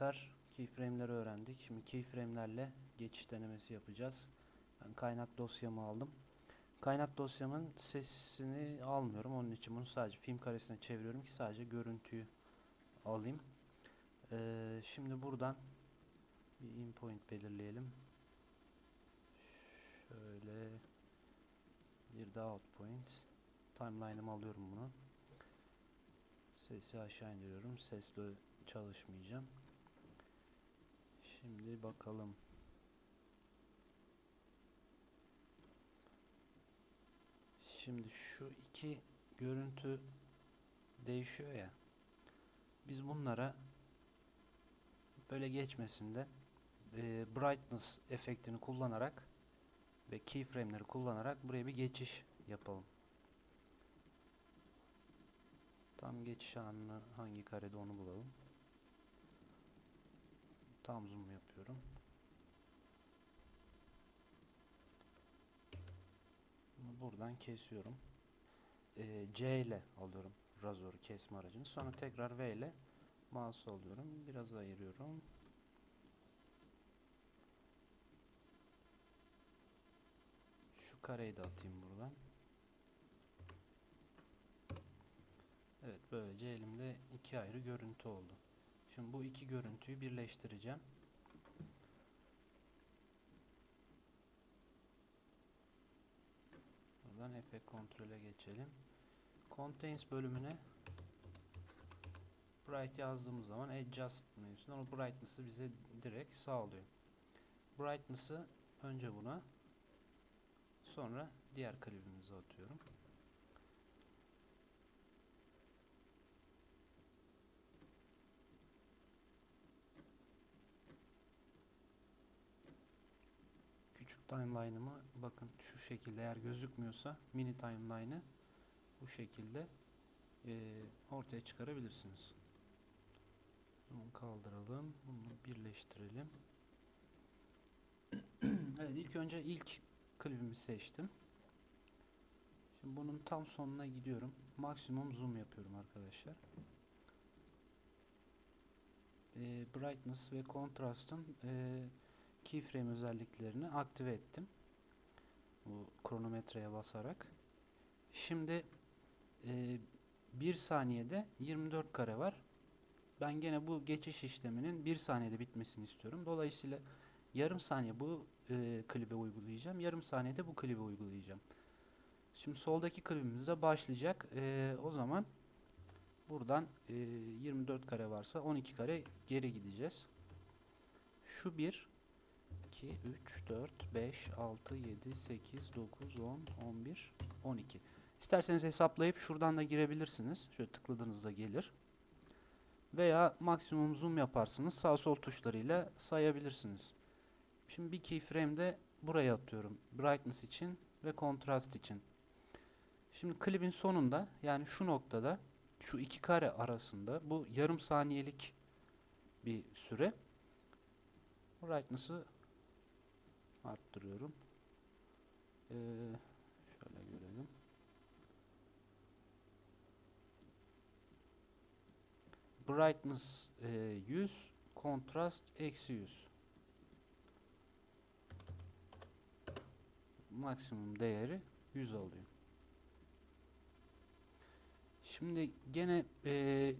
Sefer keyframe'leri öğrendik. Şimdi keyframe'lerle geçiş denemesi yapacağız. Ben kaynak dosyamı aldım. Kaynak dosyamın sesini almıyorum. Onun için bunu sadece film karesine çeviriyorum ki sadece görüntüyü alayım. Ee, şimdi buradan bir in point belirleyelim. Şöyle bir daha out point. Timeline'ımı alıyorum bunu. Sesi aşağı indiriyorum. Sesle çalışmayacağım. Şimdi bakalım. Şimdi şu iki görüntü değişiyor ya. Biz bunlara böyle geçmesinde e, brightness efektini kullanarak ve keyframe'leri kullanarak buraya bir geçiş yapalım. Tam geçiş anını hangi karede onu bulalım. Tam zoom yapıyorum. Bunu buradan kesiyorum. Ee, C ile alıyorum razor kesme aracını. Sonra tekrar V ile mouse alıyorum. Biraz ayırıyorum. Şu kareyi de atayım buradan. Evet böylece elimde iki ayrı görüntü oldu. Şimdi bu iki görüntüyü birleştireceğim. Buradan efekt kontrole geçelim. Contains bölümüne bright yazdığımız zaman adjust menüsünden o brightness'ı bize direkt sağlıyor. Brightness'ı önce buna sonra diğer klibimize atıyorum. Küçük timeline'ımı bakın şu şekilde eğer gözükmüyorsa mini timeline'ı bu şekilde e, ortaya çıkarabilirsiniz. Bunu kaldıralım. Bunu birleştirelim. evet ilk önce ilk klibimi seçtim. Şimdi bunun tam sonuna gidiyorum. Maksimum zoom yapıyorum arkadaşlar. E, brightness ve contrast'ın e, keyframe özelliklerini aktive ettim. Bu kronometreye basarak. Şimdi e, 1 saniyede 24 kare var. Ben gene bu geçiş işleminin 1 saniyede bitmesini istiyorum. Dolayısıyla yarım saniye bu e, klibe uygulayacağım. Yarım saniyede bu klibe uygulayacağım. Şimdi soldaki klibimizde başlayacak. E, o zaman buradan e, 24 kare varsa 12 kare geri gideceğiz. Şu bir 2, 3, 4, 5, 6, 7, 8, 9, 10, 11, 12. İsterseniz hesaplayıp şuradan da girebilirsiniz. Şöyle tıkladığınızda gelir. Veya maksimum zoom yaparsınız. Sağ sol tuşlarıyla sayabilirsiniz. Şimdi bir keyframe de buraya atıyorum. Brightness için ve kontrast için. Şimdi klibin sonunda yani şu noktada şu iki kare arasında bu yarım saniyelik bir süre. Brightness'ı arttırıyorum. Ee, şöyle görelim. Brightness e, 100, kontrast eksi 100. Maksimum değeri 100 alıyor. Şimdi gene e,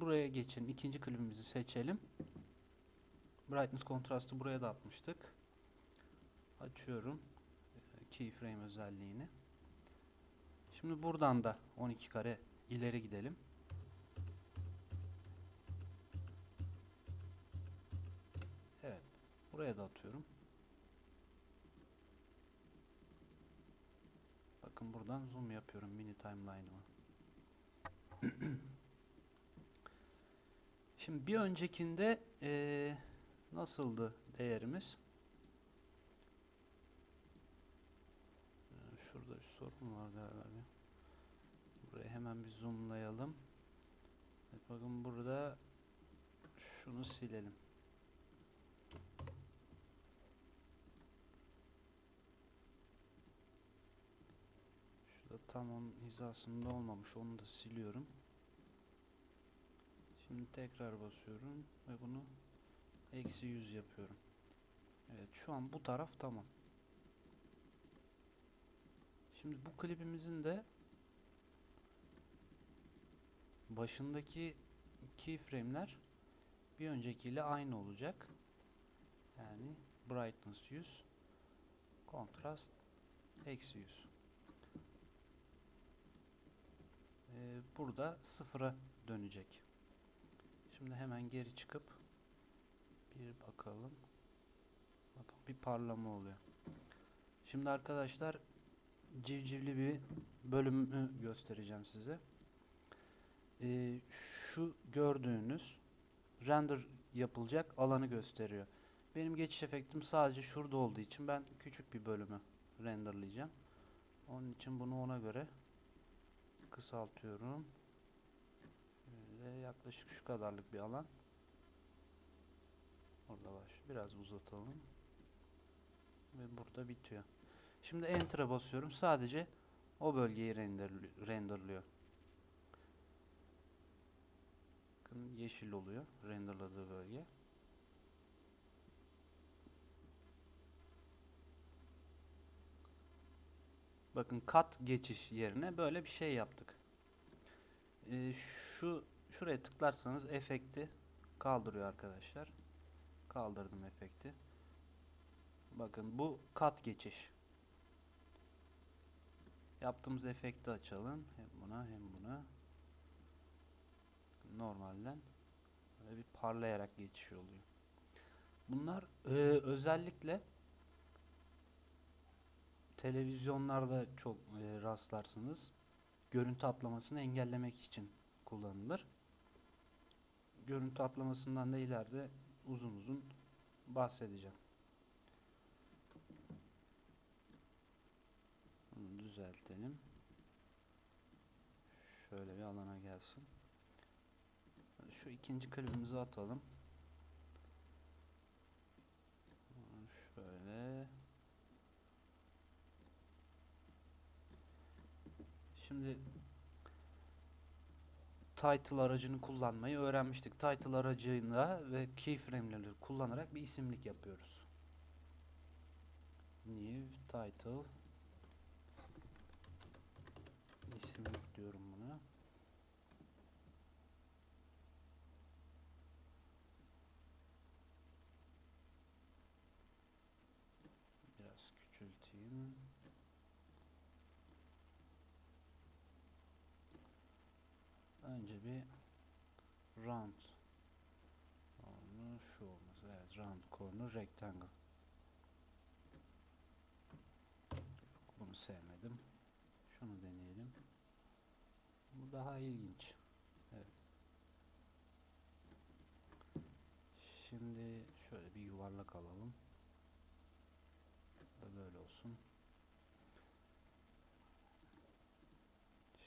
buraya geçelim. İkinci klibimizi seçelim. Brightness kontrastı buraya da atmıştık. Açıyorum e, keyframe özelliğini. Şimdi buradan da 12 kare ileri gidelim. Evet. Buraya da atıyorum. Bakın buradan zoom yapıyorum mini timeline'ıma. Şimdi bir öncekinde eee nasıldı değerimiz? Ee, Şurada bir sorun var galiba. Buraya hemen bir zoomlayalım. Evet, bakın burada şunu silelim. Şurada tam onun hizasında olmamış. Onu da siliyorum. Şimdi tekrar basıyorum ve bunu eksi 100 yapıyorum. Evet şu an bu taraf tamam. Şimdi bu klibimizin de başındaki keyframe'ler bir öncekiyle aynı olacak. Yani brightness 100 kontrast eksi 100. Ee, burada sıfıra dönecek. Şimdi hemen geri çıkıp bir bakalım. Bakın bir parlama oluyor. Şimdi arkadaşlar civcivli bir bölümü göstereceğim size. Ee, şu gördüğünüz render yapılacak alanı gösteriyor. Benim geçiş efektim sadece şurada olduğu için ben küçük bir bölümü renderlayacağım. Onun için bunu ona göre kısaltıyorum. Böyle yaklaşık şu kadarlık bir alan. Orada var. Biraz uzatalım. Ve burada bitiyor. Şimdi Enter'a basıyorum. Sadece o bölgeyi renderlıyor. Bakın yeşil oluyor renderladığı bölge. Bakın kat geçiş yerine böyle bir şey yaptık. Ee, şu şuraya tıklarsanız efekti kaldırıyor arkadaşlar. Kaldırdım efekti. Bakın bu kat geçiş. Yaptığımız efekti açalım. Hem buna hem buna. Normalden böyle bir parlayarak geçiş oluyor. Bunlar e, özellikle televizyonlarda çok e, rastlarsınız. Görüntü atlamasını engellemek için kullanılır. Görüntü atlamasından da ileride uzun uzun bahsedeceğim. Bunu düzeltelim. Şöyle bir alana gelsin. Şu ikinci klibimizi atalım. Şöyle. Şimdi title aracını kullanmayı öğrenmiştik. Title aracıyla ve keyframe'leri kullanarak bir isimlik yapıyoruz. New title isimlik diyorum buna. Biraz küçülteyim. Önce bir round corner şu olması. Evet round corner rectangle. Bunu sevmedim. Şunu deneyelim. Bu daha ilginç. Evet. Şimdi şöyle bir yuvarlak alalım. Da böyle olsun.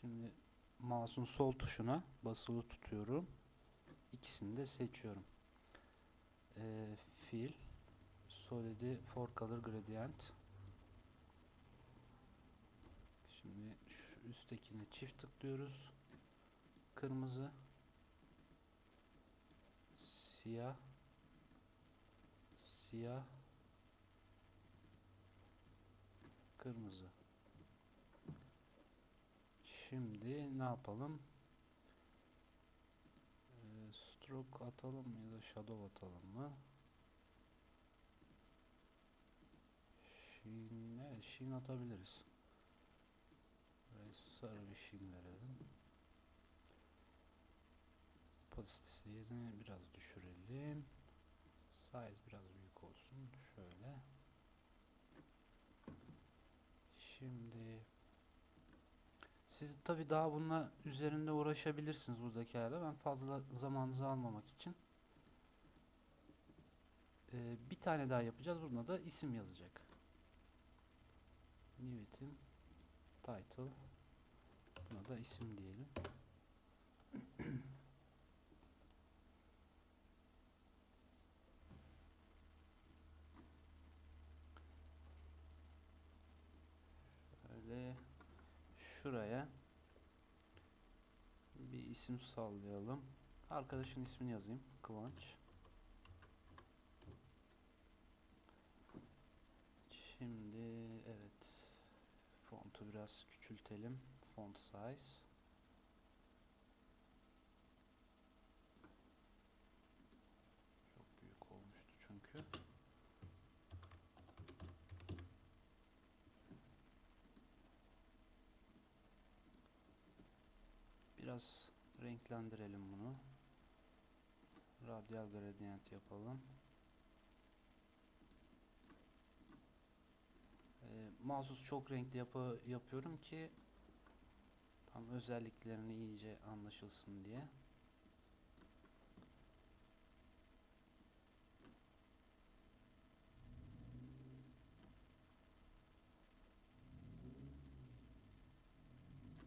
Şimdi mouse'un sol tuşuna basılı tutuyorum. İkisini de seçiyorum. Ee, fill solid'i for color gradient Şimdi şu üsttekine çift tıklıyoruz. Kırmızı siyah siyah kırmızı Şimdi ne yapalım? Ee, stroke atalım mı ya da shadow atalım mı? Sheen, evet, sheen atabiliriz. Sarı bir sheen verelim. Opacity biraz düşürelim. Size biraz büyük olsun. Şöyle. Şimdi siz tabi daha bununla üzerinde uğraşabilirsiniz buradaki ayarla. Ben fazla zamanınızı almamak için ee, bir tane daha yapacağız. Buna da isim yazacak. New title buna da isim diyelim. Şöyle şuraya bir isim sallayalım. Arkadaşın ismini yazayım. Kıvanç. Şimdi evet. Fontu biraz küçültelim. Font size. Çok büyük olmuştu çünkü. Biraz renklendirelim bunu. Radial gradient yapalım. Ee, mahsus çok renkli yapı yapıyorum ki tam özelliklerini iyice anlaşılsın diye.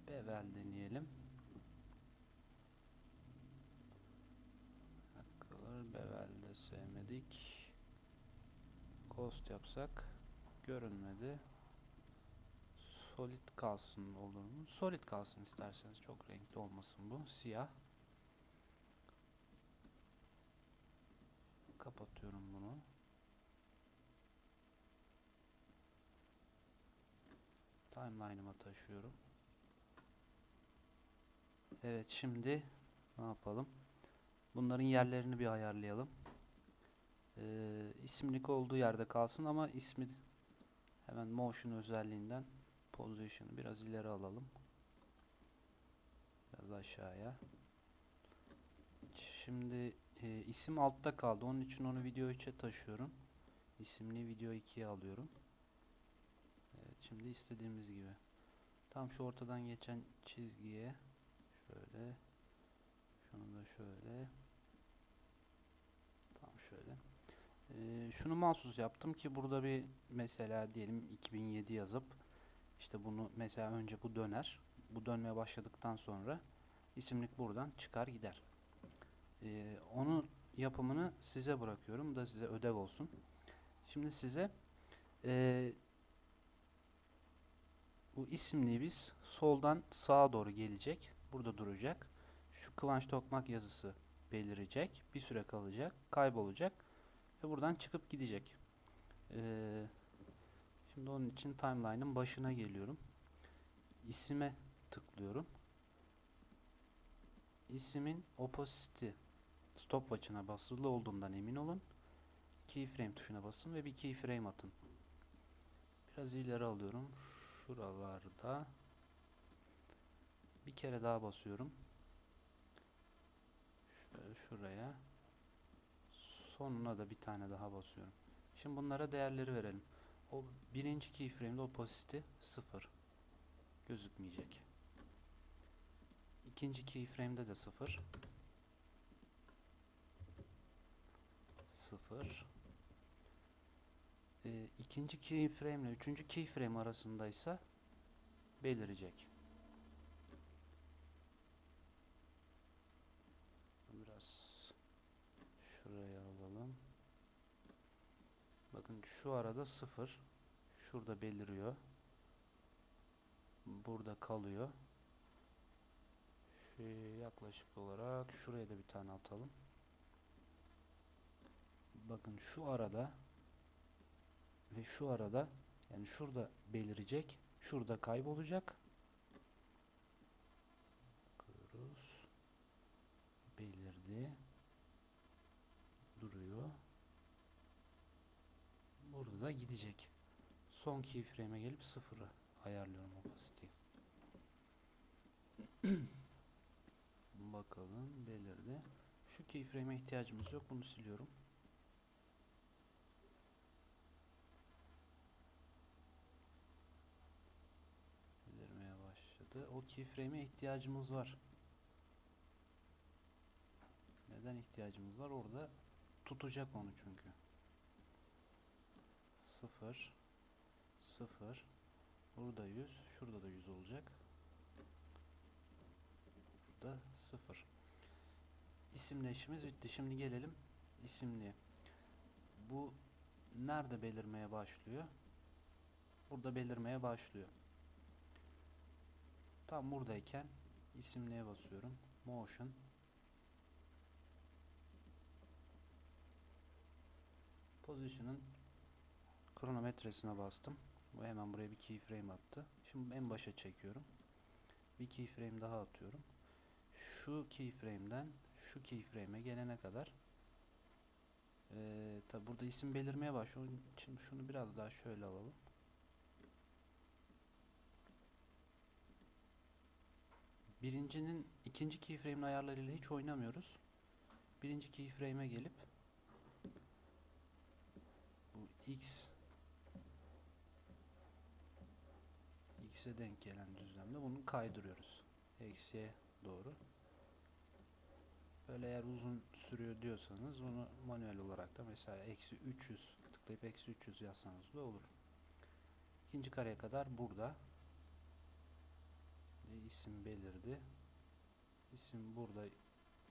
Bevel deneyelim. Color bevel de sevmedik. Ghost yapsak görünmedi. Solid kalsın olur mu? Solid kalsın isterseniz. Çok renkli olmasın bu. Siyah. Kapatıyorum bunu. Timeline'ıma taşıyorum. Evet şimdi ne yapalım? Bunların yerlerini bir ayarlayalım. Ee, isimlik olduğu yerde kalsın ama ismi hemen motion özelliğinden position'ı biraz ileri alalım. Biraz aşağıya. Şimdi e, isim altta kaldı. Onun için onu video 3'e taşıyorum. İsimli video 2'ye alıyorum. Evet, şimdi istediğimiz gibi. Tam şu ortadan geçen çizgiye şöyle şunu da şöyle tam şöyle ee, şunu mahsus yaptım ki burada bir mesela diyelim 2007 yazıp işte bunu mesela önce bu döner. Bu dönmeye başladıktan sonra isimlik buradan çıkar gider. Ee, onun yapımını size bırakıyorum. Bu da size ödev olsun. Şimdi size e, bu isimliği biz soldan sağa doğru gelecek. Burada duracak. Şu Kıvanç Tokmak yazısı belirecek. Bir süre kalacak kaybolacak ve buradan çıkıp gidecek. Ee, şimdi onun için timeline'ın başına geliyorum. İsime tıklıyorum. İsimin opacity stopwatch'ına basılı olduğundan emin olun. Keyframe tuşuna basın ve bir keyframe atın. Biraz ileri alıyorum. Şuralarda. Bir kere daha basıyorum. Şöyle şuraya. Sonuna da bir tane daha basıyorum. Şimdi bunlara değerleri verelim. O birinci keyframe'de opacity 0 gözükmeyecek ikinci keyframe'de de 0 0 e, ikinci keyframe ile üçüncü keyframe arasındaysa belirecek. Biraz şuraya alalım. Bakın şu arada sıfır. Şurada beliriyor. Burada kalıyor. Şu yaklaşık olarak şuraya da bir tane atalım. Bakın şu arada ve şu arada yani şurada belirecek. Şurada kaybolacak. Bakıyoruz. Belirdi. Duruyor. Burada da gidecek. Son keyframe'e gelip sıfırı ayarlıyorum opacity'yi. Bakalım belirdi. Şu keyframe'e ihtiyacımız yok. Bunu siliyorum. Belirmeye başladı. O keyframe'e ihtiyacımız var. Neden ihtiyacımız var? Orada tutacak onu çünkü. 0 0 burada 100 şurada da 100 olacak. Burada 0 isimli işimiz bitti. Şimdi gelelim isimli bu nerede belirmeye başlıyor? Burada belirmeye başlıyor. Tam buradayken isimliğe basıyorum. Motion. Position'ın kronometresine bastım. Bu hemen buraya bir keyframe attı. Şimdi en başa çekiyorum. Bir keyframe daha atıyorum. Şu keyframe'den şu keyframe'e gelene kadar ee, tabi burada isim belirmeye başlıyor. İçin şunu biraz daha şöyle alalım. Birincinin ikinci keyframe'in ayarlarıyla hiç oynamıyoruz. Birinci keyframe'e gelip bu x x'e denk gelen düzlemde bunu kaydırıyoruz. Eksiye doğru. Böyle eğer uzun sürüyor diyorsanız onu manuel olarak da mesela eksi 300 tıklayıp eksi 300 yazsanız da olur. İkinci kareye kadar burada e, isim belirdi. İsim burada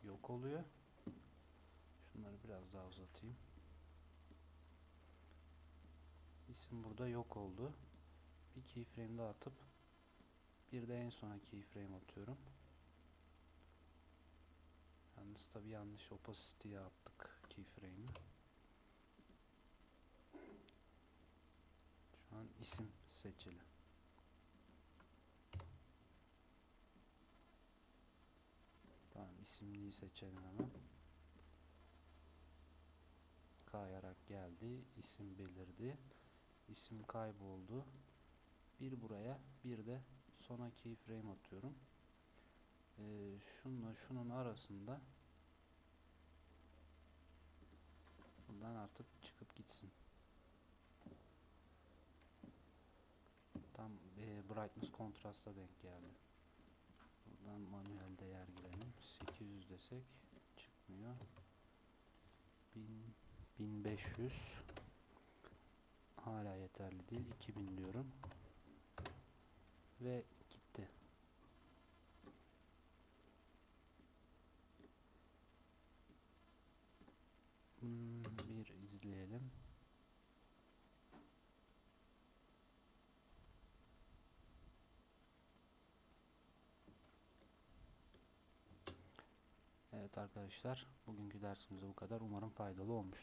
yok oluyor. Şunları biraz daha uzatayım. İsim burada yok oldu. Bir keyframe daha atıp bir de en sona keyframe atıyorum. Yalnız tabi yanlış opacity'ye attık keyframe'i. Şu an isim seçili. Tamam isimliği seçelim hemen. Kayarak geldi. isim belirdi. İsim kayboldu. Bir buraya bir de sona keyframe atıyorum. Ee, şunla şunun arasında buradan artık çıkıp gitsin. Tam e, brightness kontrasta denk geldi. Buradan manuel değer girelim. 800 desek çıkmıyor. 1000 1500 hala yeterli değil. 2000 diyorum. Ve gitti. Hmm, bir izleyelim. Evet arkadaşlar, bugünkü dersimiz bu kadar. Umarım faydalı olmuştur.